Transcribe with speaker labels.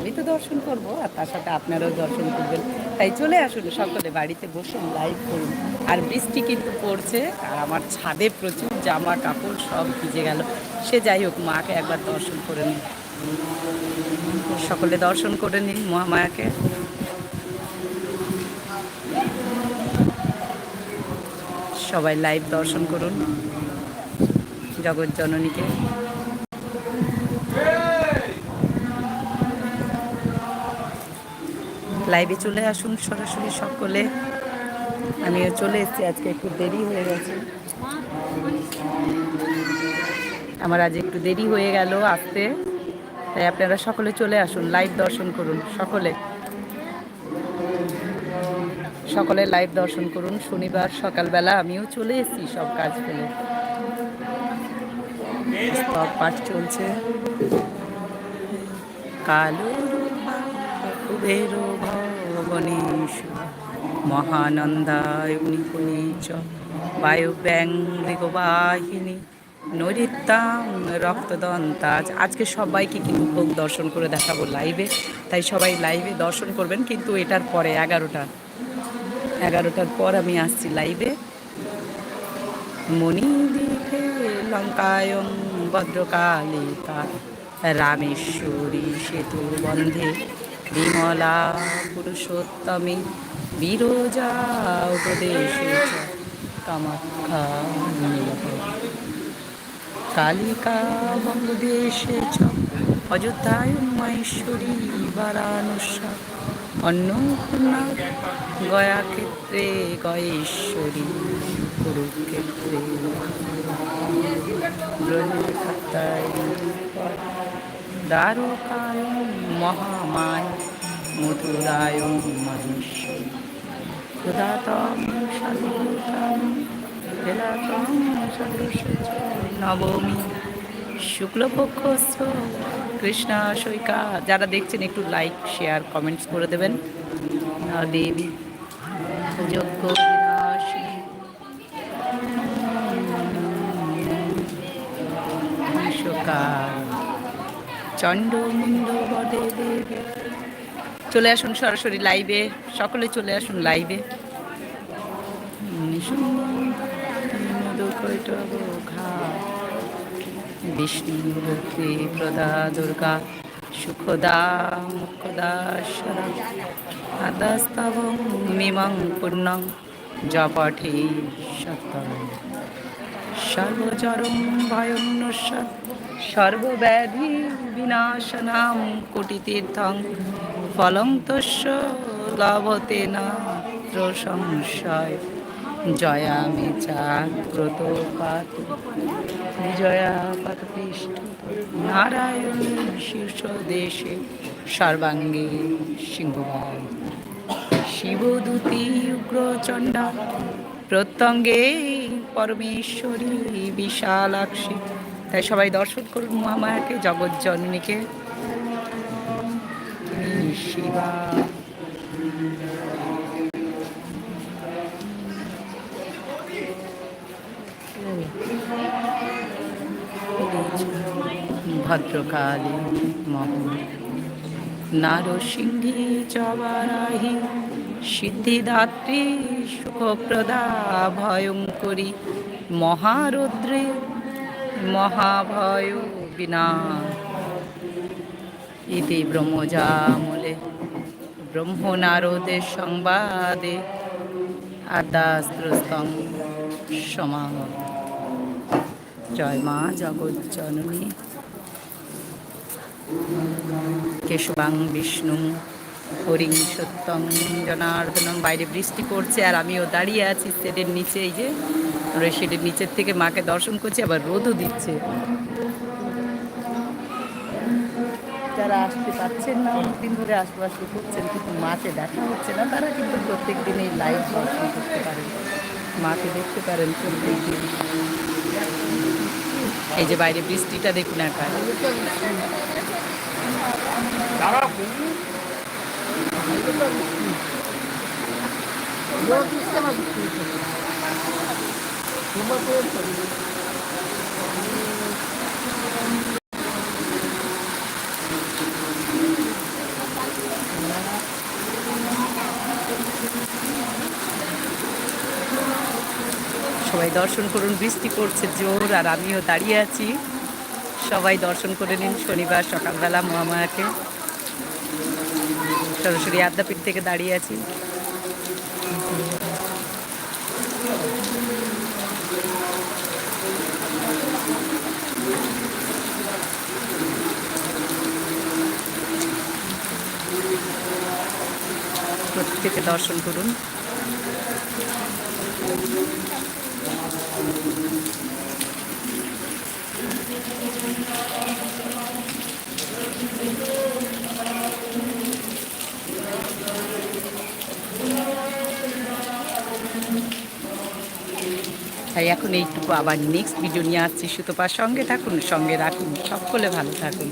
Speaker 1: আমি তো দর্শন করব আর তার সাথে আপনারাও দর্শন করবেন। তাই চলে আসুন, সকলে বাড়িতে বসুন লাইভ করুন। আর বৃষ্টি কিন্তু পড়ছে, আর আমার ছাদে প্রচুর জামা কাপড় সব ভিজে গেল। সে যাই হোক, মাকে একবার দর্শন করে নিন। সকলে দর্শন করে নিন মহামায়াকে সবাই লাইভ দর্শন করুন। জগৎ জননীকে। লাইভে চলে আসুন সরাসরি সকলে। আমিও চলে এসেছি, আজকে একটু দেরি হয়ে গেছে। আমার আজ একটু দেরি হয়ে গেল আসতে, তাই আপনারা সকলে চলে আসুন লাইভ দর্শন করুন, সকলে। সকলে লাইভ দর্শন করুন, শনিবার সকালবেলা আমিও চলে এসেছি সব কাজ ফেলে। পাঠ চলছে। কালো কুবের ভবনেশ মহানন্দায় নিপুণীচ বায়ুব্যাং মৃগবাহিনী নৈরিত্যাং রক্তদন্তাজ। আজকে সবাইকে কিন্তু ভোগ দর্শন করে দেখাবো লাইভে তাই সবাই লাইভে দর্শন করবেন, কিন্তু এটার পরে এগারোটা এগারোটার পর আমি আসছি লাইভে মণিদ্বীপে লঙ্কায়ং ভদ্রকালিকা রামেশ্বরী সেতু বন্ধে বিমলা পুরুষোত্তমী, বিরোজা উপদেশে কামাখ্যা কালিকা বঙ্গদেশে চ অযোধ্যায় মহেশ্বরী বারাণসা অন্নপূর্ণা গয়া ক্ষেত্রে গয়েশ্বরী কুরুক্ষেত্রে। দ্বারকায় মহামায় মথুরায় মহেশ্বরী প্রদাতম নবমী শুক্লপক্ষ কৃষ্ণা সৈকা যারা দেখছেন একটু লাইক শেয়ার কমেন্টস করে দেবেন দেবী যোগ্য বিশ্বকাল চণ্ড বদে চলে আসুন সরাসরি লাইভে সকলে চলে আসুন লাইভে বিষ্ণু প্রদা দুর্গা সুখদা মুখদা সরা আদাস্তব মিমং পূর্ণং জপঠে সত্যম সর্বজরম ভয়ং নস্যাৎ সর্বব্যাধি বিনাশনাম কোটিতীর্থং ফলং তস্য লভতে নাত্র সংশয়। জয়ামে চাক্রত পাত বিজয়া পাতপৃষ্ঠ নারায়ণ শীর্ষ দেশে সর্বাঙ্গে সিংহবাই শিবদূতি উগ্রচণ্ডা প্রত্যঙ্গে পরমেশ্বরী বিশালাক্ষী তাই সবাই দর্শন করুন মহামায়াকে জগৎ জননীকে। শিবা। ভদ্রকালী মহ নারসিংহী চবারাহি সিদ্ধিদাত্রী সুখপ্রদা ভয়ঙ্করী, মহারৌদ্রে মহাভয় বিনা। ইতি ব্রহ্মজামূলে ব্রহ্মনারদের সংবাদে আদাস্ত্রস্তং সমা জয় মা জগৎ জননী কেশবাং বিষ্ণু, হরিং সত্যং জনার্দনং বাইরে বৃষ্টি পড়ছে আর আমিও দাঁড়িয়ে আছি সেটের নিচে, এই যে সেটের নিচের থেকে মাকে দর্শন করছি, আবার রোদও দিচ্ছে। যারা আসতে পারছেন না, অনেকদিন ধরে আসব করছেন, কিন্তু মাকে দেখা হচ্ছে না, তারা কিন্তু প্রত্যেক দিন এই লাইভ দর্শন করতে পারেন। মাকে দেখতে পারেন প্রত্যেক দিন। এই যে বাইরে বৃষ্টিটা দেখুন একা দর্শন করুন, বৃষ্টি পড়ছে জোর আর আমিও দাঁড়িয়ে আছি। সবাই দর্শন করে নিন শনিবার সকালবেলা মহামায়াকে। সরাসরি আদ্যাপীঠ থেকে দাঁড়িয়ে আছি। প্রত্যেকে দর্শন করুন। তাই এখন এইটুকু আবার নেক্সট ভিডিও নিয়ে আসছি। সুতপার সঙ্গে থাকুন, সঙ্গে রাখুন, সকলে ভালো থাকুন।